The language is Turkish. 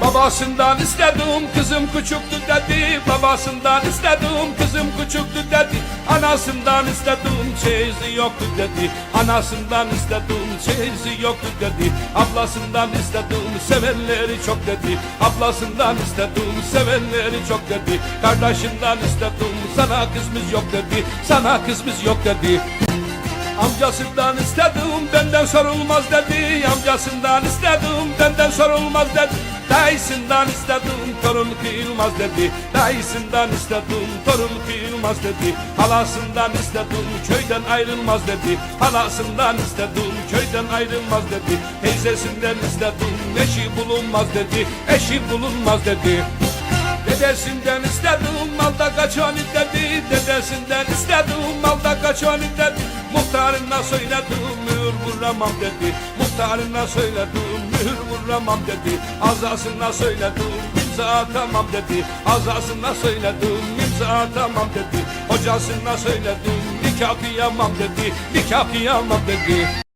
Babasından istedim kızım küçüktü dedi. Babasından istedim kızım küçüktü dedi. Anasından istedim çeyizi yoktu dedi. Anasından istedim çeyizi yoktu dedi. Ablasından istedim sevenleri çok dedi. Ablasından istedim sevenleri çok dedi. Kardeşinden istedim sana kızımız yok dedi. Sana kızımız yok dedi. Amcasından istedim benden sorulmaz dedi Amcasından istedim. Benden sorulmaz dedi Dayısından istedim. Torun kıyılmaz dedi Dayısından istedim. Torun kıyılmaz dedi Halasından istedim. Köyden ayrılmaz dedi Halasından istedim. Köyden ayrılmaz dedi Teyzesinden istedim. Eşi bulunmaz dedi Eşi bulunmaz dedi. Dedesinden istedim malda kaçan dedi Dedesinden istedim malda kaçan dedi Muhtarına söyledim mühür vuramam dedi. Muhtarına söyledim mühür vuramam dedi. Azasına söyledim imza atamam dedi. Azasına söyledim imza atamam dedi. Hocasına söyledim nikah kıyamam dedi. Nikah kıyamam dedi